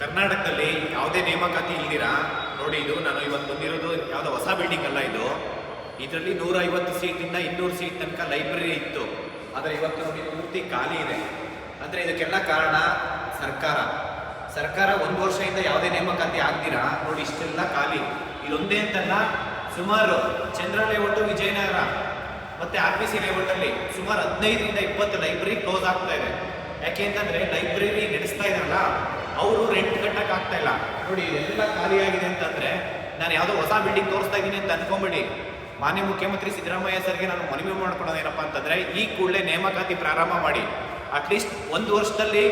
ಕರ್ನಾಟಕದಲ್ಲಿ ಯಾವುದೇ ನೇಮಕಾತಿ ಇಲ್ದಿರಾ? ನೋಡಿ, ಇದು ನಾನು ಇವತ್ತು ಬಂದಿರೋದು ಯಾವುದೋ ಹೊಸ ಬಿಲ್ಡಿಂಗ್ ಅಲ್ಲ ಇದು. ಇದರಲ್ಲಿ ನೂರ ಐವತ್ತು ಸೀಟಿಂದ ಇನ್ನೂರು ಸೀಟ್ ತನಕ ಲೈಬ್ರರಿ ಇತ್ತು. ಆದರೆ ಇವತ್ತು ನೋಡಿ ಪೂರ್ತಿ ಖಾಲಿ ಇದೆ. ಅಂದರೆ ಇದಕ್ಕೆಲ್ಲ ಕಾರಣ ಸರ್ಕಾರ. ಸರ್ಕಾರ ಒಂದು ವರ್ಷದಿಂದ ಯಾವುದೇ ನೇಮಕಾತಿ ಆಗ್ತೀರಾ ನೋಡಿ, ಇಷ್ಟೆಲ್ಲ ಖಾಲಿ. ಇದೊಂದೇ ಅಂತಲ್ಲ, ಸುಮಾರು ಚಂದ್ರ ಲೇಔಟು ವಿಜಯನಗರ ಮತ್ತೆ ಆರ್ ಪಿ ಸಿ ಲೇಔಟಲ್ಲಿ ಸುಮಾರು ಹದಿನೈದರಿಂದ ಇಪ್ಪತ್ತು ಲೈಬ್ರರಿ ಕ್ಲೋಸ್ ಆಗ್ತಾ ಇದೆ. ಯಾಕೆ ಅಂತಂದರೆ ಲೈಬ್ರರಿ ನಡೆಸ್ತಾ ಇದಾರಲ್ಲ ಅವರು ರೆಂಟ್ ಕಟ್ಟಕ್ಕೆ ಆಗ್ತಾ ಇಲ್ಲ. ನೋಡಿ ಎಲ್ಲ ಖಾಲಿಯಾಗಿದೆ ಅಂತಂದ್ರೆ ನಾನು ಯಾವುದೋ ಹೊಸ ಬಿಲ್ಡಿಂಗ್ ತೋರಿಸ್ತಾ ಇದ್ದೀನಿ ಅಂತ ಅನ್ಕೊಂಬಿಡಿ. ಮಾನ್ಯ ಮುಖ್ಯಮಂತ್ರಿ ಸಿದ್ದರಾಮಯ್ಯ ಸರ್ಗೆ ನಾನು ಮನವಿ ಮಾಡ್ಕೊಳ್ಳೋದು ಏನಪ್ಪಾ ಅಂತಂದ್ರೆ ಈ ಕೂಡಲೇ ನೇಮಕಾತಿ ಪ್ರಾರಂಭ ಮಾಡಿ. ಅಟ್ಲೀಸ್ಟ್ ಒಂದು ವರ್ಷದಲ್ಲಿ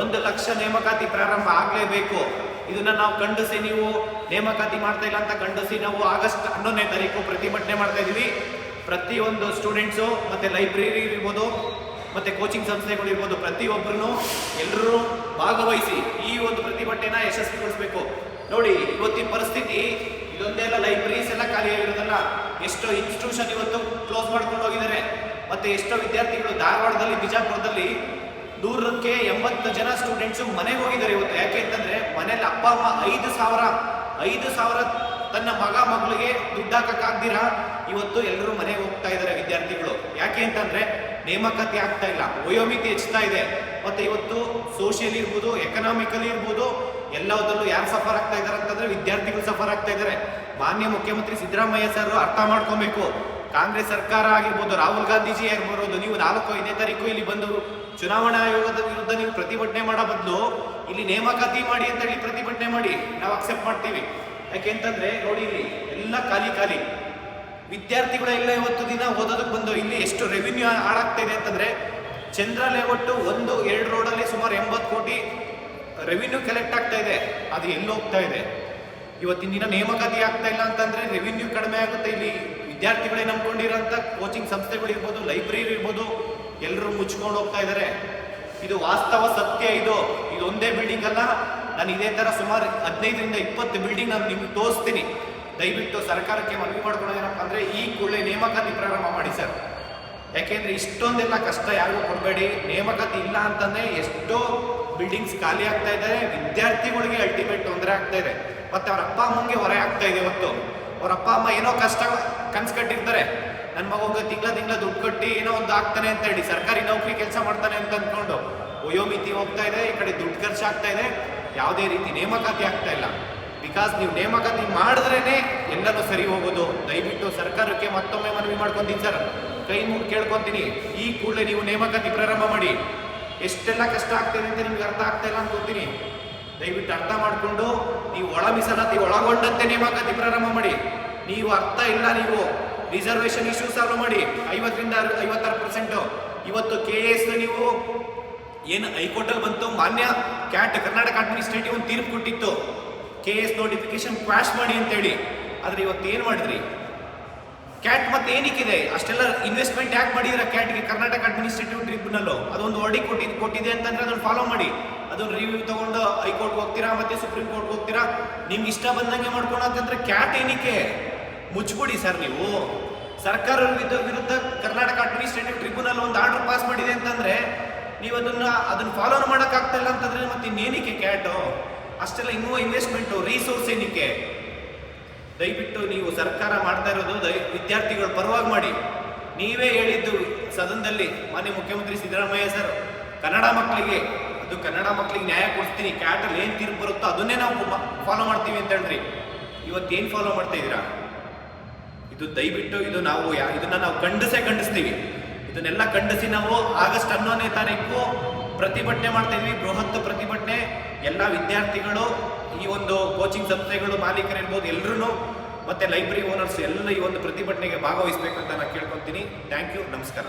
ಒಂದು ಲಕ್ಷ ನೇಮಕಾತಿ ಪ್ರಾರಂಭ ಆಗಲೇಬೇಕು. ಇದನ್ನ ನಾವು ಖಂಡಿಸಿ ನೀವು ನೇಮಕಾತಿ ಮಾಡ್ತಾ ಇಲ್ಲ ಅಂತ ಖಂಡಿಸಿ ನಾವು ಆಗಸ್ಟ್ ಹನ್ನೊಂದನೇ ತಾರೀಕು ಪ್ರತಿಭಟನೆ ಮಾಡ್ತಾ ಇದೀವಿ ಪ್ರತಿಯೊಂದು ಸ್ಟೂಡೆಂಟ್ಸು ಮತ್ತೆ ಲೈಬ್ರರಿ ಇರ್ಬೋದು ಮತ್ತೆ ಕೋಚಿಂಗ್ ಸಂಸ್ಥೆಗಳು ಇರ್ಬೋದು ಪ್ರತಿಯೊಬ್ಬರು ಎಲ್ಲರೂ ಭಾಗವಹಿಸಿ ಈ ಒಂದು ಪ್ರತಿಭಟನೆನ ಯಶಸ್ವಿಗೊಳಿಸಬೇಕು. ನೋಡಿ, ಇವತ್ತಿನ ಪರಿಸ್ಥಿತಿ, ಇದೊಂದೇ ಎಲ್ಲ ಲೈಬ್ರರೀಸ್ ಎಲ್ಲ ಖಾಲಿಯಾಗಿರೋದಲ್ಲ ಎಷ್ಟೋ ಇನ್ಸ್ಟಿಟ್ಯೂಷನ್ ಇವತ್ತು ಕ್ಲೋಸ್ ಮಾಡ್ಕೊಂಡು ಹೋಗಿದ್ದಾರೆ. ಮತ್ತೆ ಎಷ್ಟೋ ವಿದ್ಯಾರ್ಥಿಗಳು ಧಾರವಾಡದಲ್ಲಿ, ಬಿಜಾಪುರದಲ್ಲಿ ನೂರಕ್ಕೆ ಎಂಬತ್ತು ಜನ ಸ್ಟೂಡೆಂಟ್ಸು ಮನೆಗೆ ಹೋಗಿದ್ದಾರೆ ಇವತ್ತು. ಯಾಕೆ ಅಂತಂದರೆ ಮನೇಲಿ ಅಪ್ಪ, ಅಮ್ಮ ಐದು ಸಾವಿರ ಐದು ಸಾವಿರ ತನ್ನ ಮಗ, ಮಗಳಿಗೆ ದುಡ್ಡು ಹಾಕಕ್ಕಾಗ್ದಿರ? ಇವತ್ತು ಎಲ್ಲರೂ ಮನೆಗೆ ಹೋಗ್ತಾ ಇದ್ದಾರೆ ವಿದ್ಯಾರ್ಥಿಗಳು. ಯಾಕೆ ಅಂತಂದ್ರೆ ನೇಮಕಾತಿ ಆಗ್ತಾ ಇಲ್ಲ ವಯೋಮಿತಿ ಹೆಚ್ಚುತ್ತಾ ಇದೆ. ಮತ್ತೆ ಇವತ್ತು ಸೋಷಿಯಲ್ ಇರ್ಬೋದು ಎಕನಾಮಿಕಲಿ ಇರ್ಬೋದು, ಎಲ್ಲದರಲ್ಲೂ ಯಾರು ಸಫರ್ ಆಗ್ತಾ ಇದ್ದಾರೆ ಅಂತಂದ್ರೆ ವಿದ್ಯಾರ್ಥಿಗಳು ಸಫರ್ ಆಗ್ತಾ ಇದ್ದಾರೆ. ಮಾನ್ಯ ಮುಖ್ಯಮಂತ್ರಿ ಸಿದ್ದರಾಮಯ್ಯ ಸರ್ ಅರ್ಥ ಮಾಡ್ಕೊಬೇಕು. ಕಾಂಗ್ರೆಸ್ ಸರ್ಕಾರ ಆಗಿರ್ಬೋದು, ರಾಹುಲ್ ಗಾಂಧೀಜಿ ಆಗಿರ್ಬೋದು, ನೀವು ನಾಲ್ಕು ಐದನೇ ತಾರೀಕು ಇಲ್ಲಿ ಬಂದು ಚುನಾವಣಾ ಆಯೋಗದ ವಿರುದ್ಧ ನೀವು ಪ್ರತಿಭಟನೆ ಮಾಡೋ ಬದಲು ಇಲ್ಲಿ ನೇಮಕಾತಿ ಮಾಡಿ ಅಂತ ಹೇಳಿ ಪ್ರತಿಭಟನೆ ಮಾಡಿ, ನಾವು ಅಕ್ಸೆಪ್ಟ್ ಮಾಡ್ತೀವಿ. ಯಾಕೆ ಅಂತಂದ್ರೆ ನೋಡಿ ಇಲ್ಲಿ ಎಲ್ಲ ಖಾಲಿ ಖಾಲಿ. ವಿದ್ಯಾರ್ಥಿಗಳೆಲ್ಲ ಇವತ್ತು ದಿನ ಓದೋದಕ್ಕೆ ಬಂದು ಇಲ್ಲಿ ಎಷ್ಟು ರೆವಿನ್ಯೂ ಹಾಳಾಗ್ತಾ ಇದೆ ಅಂತಂದ್ರೆ ಚಂದ್ರ ಲೇಔಟ್ ಒಂದು, ಎರಡು ರೋಡಲ್ಲಿ ಸುಮಾರು ಎಂಬತ್ತು ಕೋಟಿ ರೆವಿನ್ಯೂ ಕಲೆಕ್ಟ್ ಆಗ್ತಾ ಇದೆ. ಅದು ಎಲ್ಲಿ ಹೋಗ್ತಾ ಇದೆ? ಇವತ್ತಿನ ದಿನ ನೇಮಕಾತಿ ಆಗ್ತಾ ಇಲ್ಲ ಅಂತಂದ್ರೆ ರೆವಿನ್ಯೂ ಕಡಿಮೆ ಆಗುತ್ತೆ. ಇಲ್ಲಿ ವಿದ್ಯಾರ್ಥಿಗಳೇ ನಂಬ್ಕೊಂಡಿರೋಂಥ ಕೋಚಿಂಗ್ ಸಂಸ್ಥೆಗಳಿರ್ಬೋದು ಲೈಬ್ರರಿ ಇರ್ಬೋದು ಎಲ್ಲರೂ ಮುಚ್ಕೊಂಡು ಹೋಗ್ತಾ ಇದ್ದಾರೆ ಇದು ವಾಸ್ತವ ಸತ್ಯ ಇದು. ಇದೊಂದೇ ಬಿಲ್ಡಿಂಗ್ ಅಲ್ಲ. ನಾನು ಇದೇ ಥರ ಸುಮಾರು ಹದಿನೈದರಿಂದ ಇಪ್ಪತ್ತು ಬಿಲ್ಡಿಂಗ್ ನಾನು ನಿಮ್ಗೆ ತೋರಿಸ್ತೀನಿ. ದಯವಿಟ್ಟು ಸರ್ಕಾರಕ್ಕೆ ಮನವಿ ಮಾಡ್ಕೊಳ್ಳೋದೇನಪ್ಪ ಅಂದ್ರೆ ಈ ಕೂಡಲೇ ನೇಮಕಾತಿ ಪ್ರಾರಂಭ ಮಾಡಿ ಸರ್. ಯಾಕೆಂದ್ರೆ ಇಷ್ಟೊಂದೆಲ್ಲ ಕಷ್ಟ ಯಾರಿಗೂ ಕೊಡಬೇಡಿ. ನೇಮಕಾತಿ ಇಲ್ಲ ಅಂತಂದ್ರೆ ಎಷ್ಟೋ ಬಿಲ್ಡಿಂಗ್ಸ್ ಖಾಲಿ ಆಗ್ತಾ ಇದ್ದಾರೆ ವಿದ್ಯಾರ್ಥಿಗಳಿಗೆ ಅಲ್ಟಿಮೇಟ್ ತೊಂದರೆ ಆಗ್ತಾ ಇದೆ. ಮತ್ತೆ ಅವ್ರ ಅಪ್ಪ ಅಮ್ಮಂಗೆ ಹೊರೆ ಆಗ್ತಾ ಇದೆ ಇವತ್ತು. ಅವ್ರ ಅಪ್ಪ ಅಮ್ಮ ಏನೋ ಕಷ್ಟ ಕನ್ಸು ಕಟ್ಟಿರ್ತಾರೆ. ನನ್ನ ಮಗುಗೆ ತಿಂಗಳ ತಿಂಗಳ ದುಡ್ಡು ಕಟ್ಟಿ ಏನೋ ಒಂದು ಆಗ್ತಾನೆ ಅಂತ ಹೇಳಿ ಸರ್ಕಾರಿ ನೌಕರಿ ಕೆಲಸ ಮಾಡ್ತಾನೆ ಅಂತ ಅಂದ್ಕೊಂಡು ವಯೋಮಿತಿ ಹೋಗ್ತಾ ಇದೆ. ಈ ಕಡೆ ದುಡ್ಡು ಖರ್ಚು ಆಗ್ತಾ ಇದೆ. ಯಾವುದೇ ರೀತಿ ನೇಮಕಾತಿ ಆಗ್ತಾ ಇಲ್ಲ. ಬಿಕಾಸ್ ನೀವು ನೇಮಕಾತಿ ಮಾಡಿದ್ರೇ ಎಲ್ಲನೂ ಸರಿ ಹೋಗೋದು. ದಯವಿಟ್ಟು ಸರ್ಕಾರಕ್ಕೆ ಮತ್ತೊಮ್ಮೆ ಮನವಿ ಮಾಡ್ಕೊತೀನಿ ಸರ್. ಕೈ ಮುಗಿ ಕೇಳ್ಕೊತೀನಿ. ಈ ಕೂಡಲೇ ನೀವು ನೇಮಕಾತಿ ಪ್ರಾರಂಭ ಮಾಡಿ. ಎಷ್ಟೆಲ್ಲ ಕಷ್ಟ ಆಗ್ತಿದೆ ಅಂತ ನಿಮ್ಗೆ ಅರ್ಥ ಆಗ್ತಾ ಇಲ್ಲ ಅಂತ ಗೊತ್ತೀನಿ. ದಯವಿಟ್ಟು ಅರ್ಥ ಮಾಡಿಕೊಂಡು ನೀವು ಒಳ ಮೀಸಲಾತಿ ಒಳಗೊಂಡಂತೆ ನೇಮಕಾತಿ ಪ್ರಾರಂಭ ಮಾಡಿ. ನೀವು ಅರ್ಥ ಇಲ್ಲ ನೀವು ರಿಸರ್ವೇಶನ್ ಇಶ್ಯೂ ಸಾಲ್ವ್ ಮಾಡಿ. ಐವತ್ತರಿಂದ ಐವತ್ತಾರು ಪರ್ಸೆಂಟು ಇವತ್ತು ಕೆ ಎಸ್ ನೀವು ಏನು ಹೈಕೋರ್ಟಲ್ಲಿ ಬಂತು, ಮಾನ್ಯ ಕ್ಯಾಟ್ ಕರ್ನಾಟಕ ಅಡ್ಮಿನಿಸ್ಟ್ರೇಟಿವ್ ಒಂದು ತೀರ್ಪು ಕೊಟ್ಟಿತ್ತು. ಕೆ ಎಸ್ ನೋಟಿಫಿಕೇಶನ್ ಕ್ವಾಶ್ ಮಾಡಿ ಅಂತೇಳಿ. ಆದ್ರೆ ಇವತ್ತು ಏನು ಮಾಡಿದ್ರಿ? ಕ್ಯಾಟ್ ಮತ್ತೆ ಏನಕ್ಕಿದೆ? ಅಷ್ಟೆಲ್ಲ ಇನ್ವೆಸ್ಟ್ಮೆಂಟ್ ಯಾಕೆ ಮಾಡಿದ್ರೆ ಕ್ಯಾಟ್ಗೆ ಕರ್ನಾಟಕ ಅಡ್ಮಿನಿಸ್ಟ್ರೇಟಿವ್ ಟ್ರಿಬ್ಯುನಲ್ ಅದೊಂದು ವರ್ಡಿ ಕೊಟ್ಟಿ, ಕೊಟ್ಟಿದೆ ಅಂತಂದ್ರೆ ಅದನ್ನು ಫಾಲೋ ಮಾಡಿ. ಅದನ್ನು ರಿವ್ಯೂ ತಗೊಂಡು ಹೈಕೋರ್ಟ್ ಹೋಗ್ತೀರಾ ಮತ್ತೆ ಸುಪ್ರೀಂ ಕೋರ್ಟ್ ಹೋಗ್ತೀರಾ? ನಿಮ್ಗೆ ಇಷ್ಟ ಬಂದಂಗೆ ಮಾಡ್ಕೊಳತ್ತಂದ್ರೆ ಕ್ಯಾಟ್ ಏನಕ್ಕೆ? ಮುಚ್ಚಿಬಿಡಿ ಸರ್ ನೀವು. ಸರ್ಕಾರ ವಿರುದ್ಧ ವಿರುದ್ಧ ಕರ್ನಾಟಕ ಅಡ್ಮಿನಿಸ್ಟ್ರೇಟಿವ್ ಟ್ರಿಬ್ಯುನಲ್ ಒಂದು ಆರ್ಡರ್ ಪಾಸ್ ಮಾಡಿದೆ ಅಂತಂದ್ರೆ ನೀವು ಅದನ್ನ ಅದನ್ನ ಫಾಲೋ ಮಾಡೋಕ್ಕಾಗ್ತಾ ಇಲ್ಲ ಅಂತಂದ್ರೆ ಮತ್ತೆ ಇನ್ನೇನಕ್ಕೆ ಕ್ಯಾಟು ಅಷ್ಟೆಲ್ಲ ಇನ್ನೂ ಇನ್ವೆಸ್ಟ್ಮೆಂಟು ರಿಸೋರ್ಸ್ ಏನಕ್ಕೆ? ದಯವಿಟ್ಟು ನೀವು ಸರ್ಕಾರ ಮಾಡ್ತಾ ಇರೋದು ದಯ ವಿದ್ಯಾರ್ಥಿಗಳ ಪರವಾಗಿ ಮಾಡಿ. ನೀವೇ ಹೇಳಿದ್ದು ಸದನದಲ್ಲಿ ಮಾನ್ಯ ಮುಖ್ಯಮಂತ್ರಿ ಸಿದ್ದರಾಮಯ್ಯ ಸರ್, ಕನ್ನಡ ಮಕ್ಕಳಿಗೆ, ಅದು ಕನ್ನಡ ಮಕ್ಕಳಿಗೆ ನ್ಯಾಯ ಕೊಡ್ತೀನಿ ಕ್ಯಾಟಲ್ಲಿ ಏನು ತೀರ್ಪು ಬರುತ್ತೋ ಅದನ್ನೇ ನಾವು ಫಾಲೋ ಮಾಡ್ತೀವಿ ಅಂತ ಹೇಳ್ರಿ. ಇವತ್ತೇನು ಫಾಲೋ ಮಾಡ್ತಾ ಇದ್ದೀರಾ? ಇದು ದಯವಿಟ್ಟು ಇದು ನಾವು ಇದನ್ನ ನಾವು ಖಂಡಿಸೇ ಖಂಡಿಸ್ತೀವಿ ಇದನ್ನೆಲ್ಲ ಖಂಡಿಸಿ ನಾವು ಆಗಸ್ಟ್ ಹನ್ನೊಂದನೇ ತಾರೀಕು ಪ್ರತಿಭಟನೆ ಮಾಡ್ತಾ ಇದ್ವಿ, ಬೃಹತ್ ಪ್ರತಿಭಟನೆ. ಎಲ್ಲ ವಿದ್ಯಾರ್ಥಿಗಳು, ಈ ಒಂದು ಕೋಚಿಂಗ್ ಸಂಸ್ಥೆಗಳು ಮಾಲೀಕರಿರ್ಬೋದು ಎಲ್ಲರೂ ಮತ್ತು ಲೈಬ್ರರಿ ಓನರ್ಸ್ ಎಲ್ಲ ಈ ಒಂದು ಪ್ರತಿಭಟನೆಗೆ ಭಾಗವಹಿಸಬೇಕಂತ ನಾನು ಕೇಳ್ಕೊತೀನಿ ಥ್ಯಾಂಕ್ ಯು ನಮಸ್ಕಾರ.